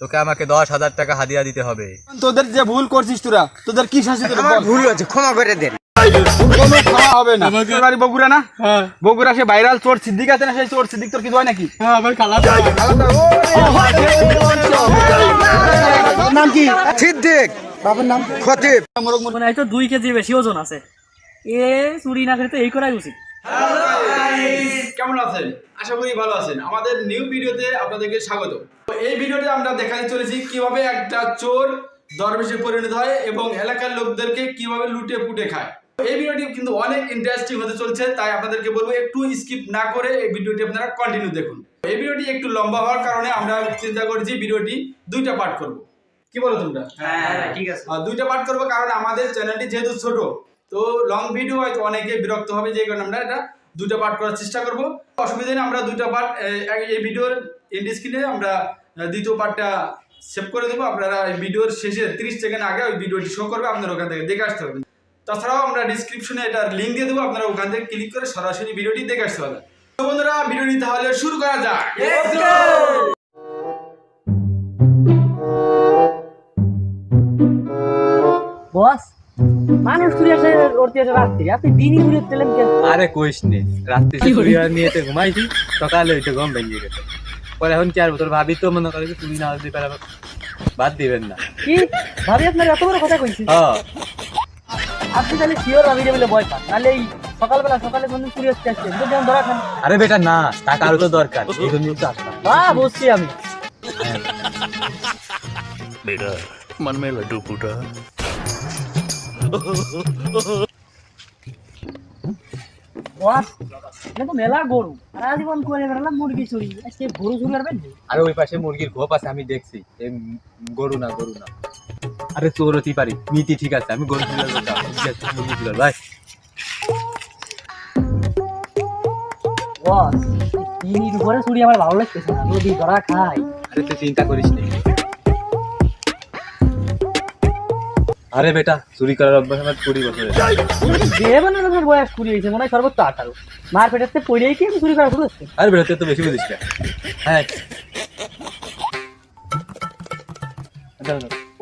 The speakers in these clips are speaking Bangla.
তোকে আমাকে দশ হাজার টাকা হাদিয়া দিতে হবে। তোদের যে ভুল করছিস তোরা তোদের কি শাস্তি বল? ভুল হয়েছে ক্ষমা করে দেন। হবে না। বাড়ি বগুড়া না? বগুড়া সে ভাইরাল চোর সিদ্দিক আছে না সেই চোর? সিদ্দিক তোর কিছু হয় নাকি নাম কি? সিদ্দিক। বাবার নাম? খতিব। মনে হয় তো দুই কেজি বেশি ওজন আছে। এ চুরি না তো এই করাই উচিত। কেমন আছেন? আশা করি ভালো আছেন। আমাদের নিউ ভিডিওতে আপনাদেরকে স্বাগত। এই ভিডিওতে আমরা দেখাতে চলেছি কীভাবে একটা চোর দরবেশে পরিণত হয় এবং এলাকার লোকদেরকে কীভাবে লুটে পুটে খায়। এই ভিডিওটি কিন্তু অনেক ইন্টারেস্টিং হতে চলছে তাই আপনাদেরকে বলব একটু স্কিপ না করে এই ভিডিওটি আপনারা কন্টিনিউ দেখুন। এই ভিডিওটি একটু লম্বা হওয়ার কারণে আমরা চিন্তা করেছি ভিডিওটি দুইটা পার্ট করব। কি বলো তোমরা? হ্যাঁ ঠিক আছে। আর দুইটা পার্ট করব কারণ আমাদের চ্যানেলটি যেহেতু ছোট তো লং ভিডিও হয়তো অনেকে বিরক্ত হবে যে কারণে আমরা এটা দুইটা পার্ট করার চেষ্টা করব। অসুবিধা নেই আমরা দুইটা পার্ট এই ভিডিওর এন্ড স্ক্রিনে আমরা দ্বিতীয় পার্টটা সেভ করে দেবো। আপনারা এই ভিডিওর শেষে তিরিশ সেকেন্ড আগে ওই ভিডিওটি শো করবে আপনারা ওখান থেকে দেখে আসতে হবে তাছাড়াও আমরা ডিসক্রিপশনে এটার লিঙ্ক দিয়ে দেবো আপনারা ওখান থেকে ক্লিক করে সরাসরি ভিডিওটি দেখে আসতে হবে তো বন্ধুরা ভিডিওটি তাহলে শুরু করা যাক। বস মানুষ চুরি আসে উঠতে আসে রাত্রি আপনি দিনই ঘুরে চলেন কেন? আরে কইস নে রাত্রে আর নিয়ে তো ঘুমাইছি সকালে ওইটা ঘুম ভেঙে গেছে। পরে এখন কি আর তোর ভাবি তো মনে করে তুমি না দিতে পারবে বাদ দিবেন না। কি? ভাবি আপনার এত বড় কথা কইছি? হ্যাঁ। আপনি তাহলে শিওর ভাবি বলে ভয় পান? তাহলে এই সকালবেলা সকালে বন্ধু চুরি হচ্ছে আসছে তো যেমন ধরা খান। আরে বেটা না টাকা আরও তো দরকার এই জন্য তো আসলাম। বাহ বসছি আমি। বেটা মন মে লাড্ডু ফুটা। তো মেলা গরু। সারা করে বেড়ালাম মুরগি চুরি আজকে গরু চুরি করবেন আরে ওই পাশে মুরগির খোপ আছে আমি দেখছি। গরু না গরু না। আরে চোর হতে পারি নীতি ঠিক আছে আমি গরু চুরি করতে যাব। ঠিক আছে, করব, ভাই বস তিনির উপরে চুরি আমার ভালো লাগতেছে না। যদি ধরা খাই আরে তুই চিন্তা করিস নি। আরে বেটা চুরি করার অভ্যাস আমার কুড়ি যে মানে আমার বয়স কুড়ি হয়েছে মনে হয় সর্বোচ্চ আঠারো মার পেটাতে পড়েই কি চুরি করা শুরু হচ্ছে আরে বেটা তুই তো বেশি বুঝিস না। হ্যাঁ।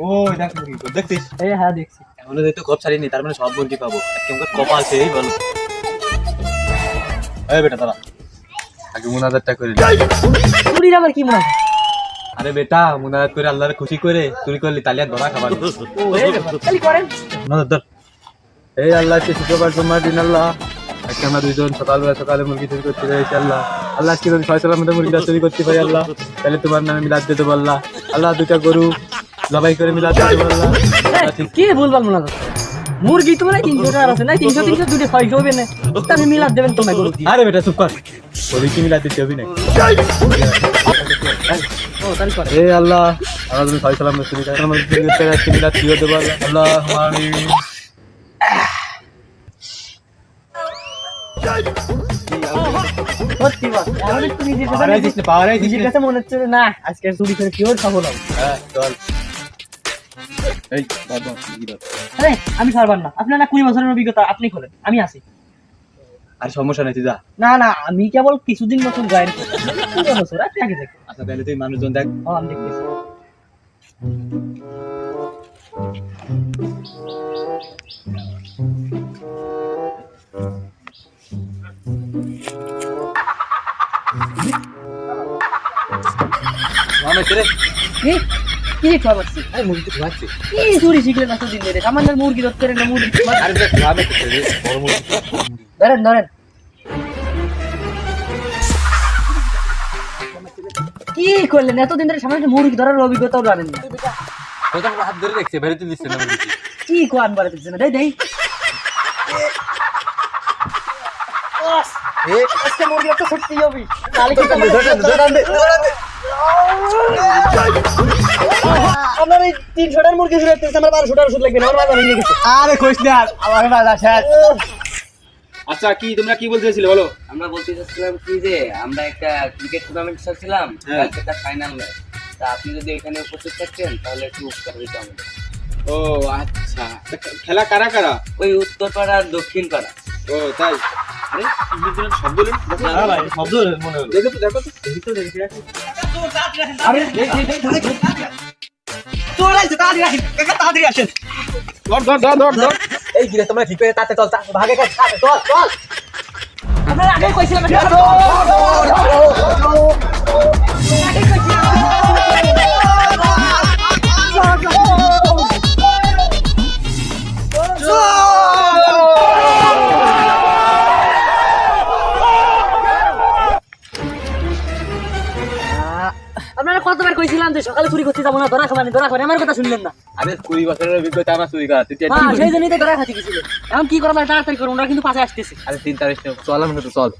ও দেখ মুরগি দেখছিস? এই হ্যাঁ দেখছি এখনও যেহেতু খোপ ছাড়িনি তার মানে সব মুরগি পাবো। কপাল সেই বলো। এই বেটা দাঁড়া। আগে মুনাজারটা করে নে। চুরির আবার কি মনে হয় আরে বেটা মুনাজাত করে আল্লাহর খুশি করে চুরি করলি আর ধরা খাবার এই মুনাজাত আল্লাহ কে শুক্রবার তোমার দিন আল্লাহ। আজকে আমরা দুইজন সকালবেলা সকালে মুরগি চুরি করতে পেরেছি আল্লাহ। আল্লাহ আজকে যদি ফয়সালার মধ্যে মুরগিটা চুরি করতে পারি আল্লাহ তাহলে তোমার নামে মিলাদ দিতে পারলা আল্লাহ। দুইটা গরু জবাই করে মিলাদ দিতে পারলা কি ভুলভাল মনে মুরগি তোমার তিনশো টাকার আছে। না তিনশো তিনশো দুটো ছয়শো হবে না। আমি মিলাদ দেবেন তোমায় গরু আরে বেটা চুপ কর। ওই কি মিলাদ দিতে হবে না। এ আল্লাহ আমরা তুমি করে আমাদের চুরি করতে যাচ্ছি মিলাদ দিয়ে দেবো আল্লাহ? তো না কাছে মনে হচ্ছে না আজকে চুরি করে সফল হব হ্যাঁ চল। এই বাবা কি আরে আমি ছাড়বার না। আপনার না কুড়ি বছরের অভিজ্ঞতা আপনি খোলেন আমি আসি আর সমস্যা নেই তুই যা। না না আমি কেবল কিছুদিন নতুন জয়েন করছি। কুড়ি বছর আপনি আগে দেখুন। আচ্ছা তাহলে তুই মানুষজন দেখ। ও আমি দেখতেছি। আমি ছেড়ে কি? কি? খাবারছি আরে মুরগি খাওয়াচ্ছি কি চুরি দিন ধরে না মুরগি ধরতে না মুরগি। আরে খাওয়াবে রে, বড় মুরগি। ধরেন ধরেন। কি করলেন? এতদিন ধরে সামনে মুরগি ধরার অভিজ্ঞতাও জানেন না ও তো আমার হাত ধরে দেখছে বেরোতে দিচ্ছে না কি কোয়ান বারে দিচ্ছে না? দেই দেই। আজকে মুরগি একটা সত্যি হবি। তাহলে কি আমার এই তিনশোটার মুরগি শুরু করতেছে আমার বারোশোটার ওষুধ লাগবে আমার বাজার ভেঙে গেছে। আরে কইস না আমার বাজা শেষ। আচ্ছা কি তোমরা কি বলতে চাইছিলে বলো? আমরা বলতে চাচ্ছিলাম কি যে আমরা একটা ক্রিকেট টুর্নামেন্ট। ফাইনাল ম্যাচ তা আপনি যদি এখানে উপস্থিত থাকতেন তাহলে একটু উপকার হইতো আমাদের। ও আচ্ছা। খেলা কারা কারা? ওই উত্তরপাড়া আর দক্ষিণ পাড়া ও তাই? আরে শব্দ হ্যাঁ শব্দ মনে হলো। দেখো তো দেখো তো। দেখি তো দেখি। এই গিরে তোমরা ঠিক হয়ে তাতে চল ভাগে চল চল চল আমরা আগে কইছিলাম যাব না ধরা খাবানি ধরা খাবানি আমার কথা শুনলেন না। আরে কুড়ি বছরের অভিজ্ঞতা আমার চুরি করা তুই হ্যাঁ সেই জন্যই তো ধরা খাতে গেছিল এখন কি করব তাড়াতাড়ি করুন ওরা কিন্তু পাশে আসতেছে। আরে তিন তারিখ চল আমি তো চল।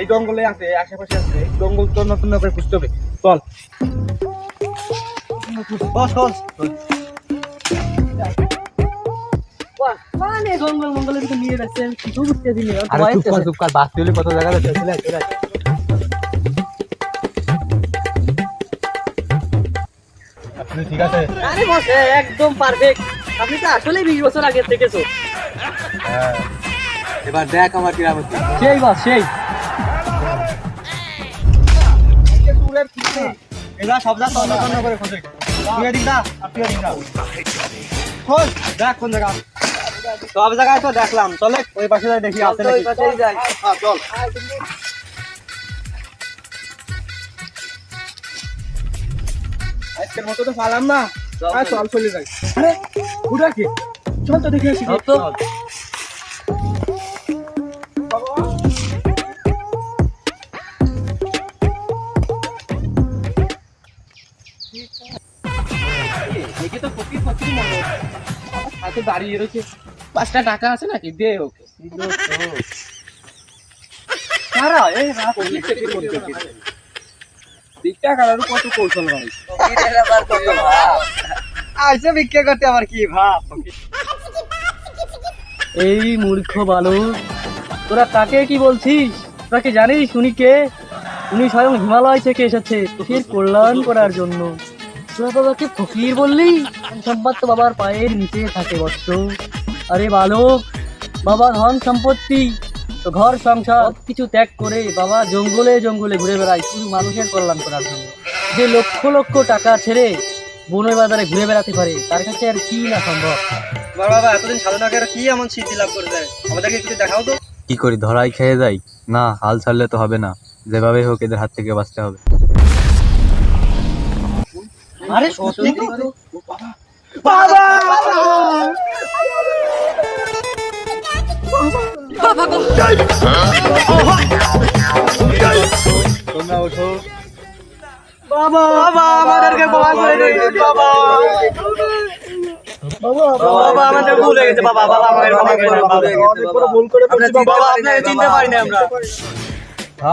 এই জঙ্গলে আছে আশেপাশে আছে এই জঙ্গল তো নতুন করে খুঁজতে হবে। চল। বস বস। মানে জঙ্গল মঙ্গলের ভিতরে নিয়ে যাচ্ছেন কিছু বুঝতে দিলে আরে চুপ কর চুপ কর বাস তুলি কত জায়গা চলে চলে ঠিক আছে? আরে বস একদম পারফেক্ট আপনি তো আসলে বিশ বছর আগে থেকেছো হ্যাঁ। এবার দেখ আমার কিরাম সেই বস সেই। এরা সব জায়গা তন্ন তন্ন করে খোঁজে তুই এদিক দা আর তুই এদিক দা। খোঁজ দেখ কোন জায়গা সব জায়গায় তো দেখলাম। চলে ওই পাশে যাই দেখি আছে নাকি। হ্যাঁ চল। আজকের মতো তো পালাম না। হ্যাঁ চল চলে যাই। আরে কি চল তো দেখে আসি। তো। দেখে তো ফকির ফকির মনে হাতে দাঁড়িয়ে রয়েছে। পাঁচটা টাকা আছে নাকি? দে ওকে। কারা এই রাত দিকটা কারার কত কৌশল ভাই? আইসে বিক্রি করতে আবার কি ভাব? এই মূর্খ বালক তোরা কাকে কি বলছিস? তোরা কি জানিস উনি কে? উনি স্বয়ং হিমালয় থেকে এসেছে তোর কল্যাণ করার জন্য। তোরা বাবাকে ফকির বললি? সম্পদ তো বাবার পায়ের নিচে থাকে বৎস। আরে বালক বাবা ধন সম্পত্তি তো ঘর সংসার। কিছু ত্যাগ করে বাবা জঙ্গলে জঙ্গলে ঘুরে বেড়ায় শুধু মানুষের কল্যাণ করার জন্য। যে লক্ষ লক্ষ টাকা ছেড়ে বনে বাজারে ঘুরে বেড়াতে পারে তার কাছে আর কি না সম্ভব? বাবা এতদিন সাধনা করে কি এমন সিদ্ধি লাভ করে দেয় আমাদেরকে একটু দেখাও তো। কি করি ধরাই খেয়ে যাই? না হাল ছাড়লে তো হবে না। যেভাবে হোক এদের হাত থেকে বাঁচতে হবে। আরে সত্যি তোমরা ওঠো বাবা বাবা আমাদেরকে ক্ষমা করে হয়ে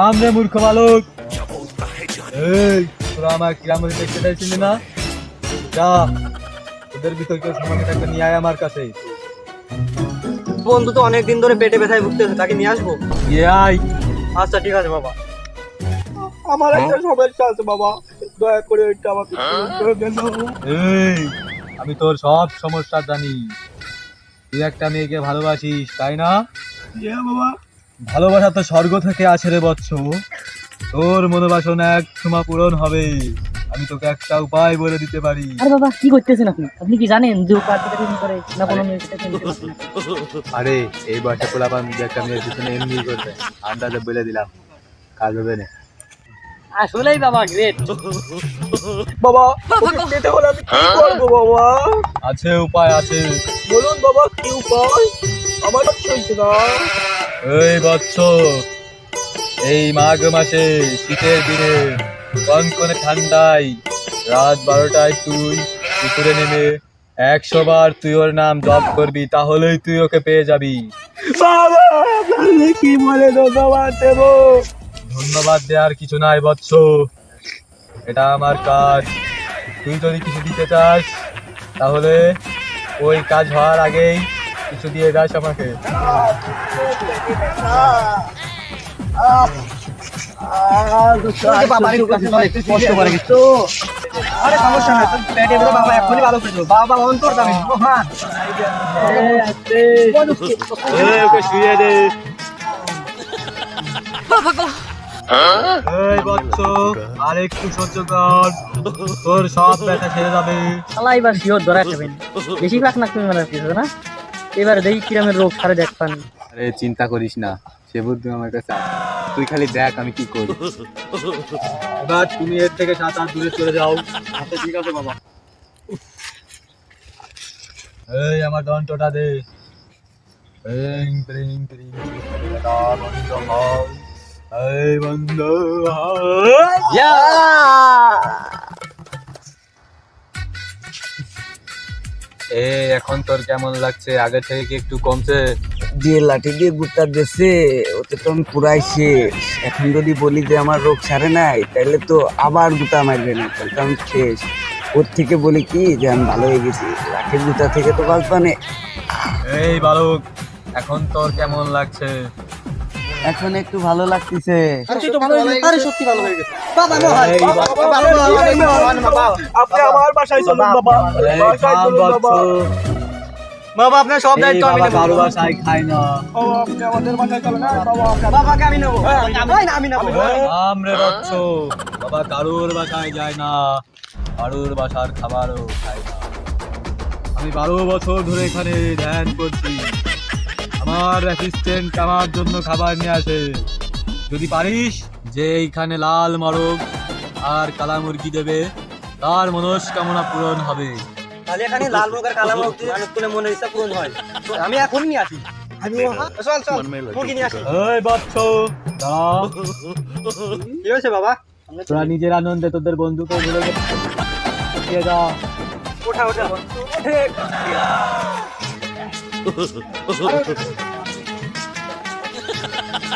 আমরা মূর্খ বালক আমার চাইছিলি না ওদের ভিতর কেউ সামান্য নিয়ে আয় আমার কাছে বন্ধু তো অনেক দিন ধরে পেটে ব্যথায় ভুগতেছে তাকে নিয়ে আসব? আয় আচ্ছা ঠিক আছে বাবা। আমার একটা সমস্যা আছে বাবা। দয়া করে এটা আমাকে করে দেন এই আমি তোর সব সমস্যা জানি। তুই একটা মেয়েকে ভালোবাসিস তাই না? বাবা। ভালোবাসা তো স্বর্গ থেকে আসে রে বৎস। তোর মনোবাসনা এক সময় পূরণ হবে। আমি তোকে একটা উপায় বলে দিতে পারি। আরে বাবা কি করতেছেন আপনি? আপনি কি জানেন যে ও কার্তিকে করে না কোনো প্রেম আরে এই বয়সে পোলাপান যে একটা মেয়ের পিছনে এমনি করবে। আন্দাজে বলে দিলাম কাজ হবে না। আসলেই বাবা গ্রেট বাবা হলে আমি কি করব বাবা? আছে উপায় আছে। বলুন বাবা কি উপায়? আমার চলছে না। এই বৎস এই মাঘ মাসে শীতের দিনে কনকনে ঠান্ডায়। রাত বারোটায় তুই পুকুরে নেমে একশো বার তুই ওর নাম জপ করবি তাহলেই তুই ওকে পেয়ে যাবি। কি বলে ধন্যবাদ দেবো? ধন্যবাদ দেওয়ার কিছু নাই বৎস। এটা আমার কাজ। তুই যদি কিছু দিতে চাস তাহলে ওই কাজ হওয়ার আগেই কিছু দিয়ে যাস আমাকে। কষ্ট করে কিছু আরে সমস্যা নাই তোর পেটে বেরো বাবা এখনই ভালো করে দেবো বাবা অন্তর দামি মহান শুয়ে দে। এই বচ্চ আর একটু সহ্য কর। তোর সব ব্যথা ছেড়ে যাবে। শালা এবার শিওর ধরা বেশি পাক না তুমি মারার কিছু না? এবার দেখি কিরমের রোগ সারে দেখ পানি আরে চিন্তা করিস না সে বুদ্ধি আমার কাছে আছে। তুই খালি দেখ আমি কি করি এবার তুমি এর থেকে সাত আট দূরে চলে যাও আচ্ছা ঠিক আছে বাবা এই আমার দন্তটা দে এ এখন তোর কেমন লাগছে আগে থেকে কি একটু কমছে যে লাঠি দিয়ে গুপ্তা দিচ্ছে ওতে তো আমি পুরাই শেষ এখন যদি বলি যে আমার রোগ সারে নাই তাহলে তো আবার গুতা মারবে না তাহলে তো আমি শেষ। ওর থেকে বলি কি যে আমি ভালো হয়ে গেছি। লাঠির গুতা থেকে তো গল্পানে এই বালক এখন তোর কেমন লাগছে? এখন একটু ভালো লাগতেছে। আপনি আমার বাসায় চলুন বাবা। বাবা। আপনার সব দায়িত্ব আমি নেব। খাই না। আমরে বাচ্চ বাবা কারুর বাসায় যায় না কারুর বাসার খাবারও খায় না। আমি বারো বছর ধরে এখানে ধ্যান করছি। আমার অ্যাসিস্ট্যান্ট আমার জন্য খাবার নিয়ে আসে। যদি পারিস যে এইখানে লাল মরগ আর কালা মুরগি দেবে তার মনস্কামনা পূরণ হবে। তাহলে এখানে লাল মুখ আর কালা মুখ অনেক তুলে মনের ইচ্ছা পূরণ হয়। তো আমি এখন নিয়ে আসি। আমি চল চল মুরগি নিয়ে আসি। এই বাচ্চ কি হয়েছে বাবা? তোরা নিজের আনন্দে তোদের বন্ধুকে ভুলে দাও। ওঠা ওঠা।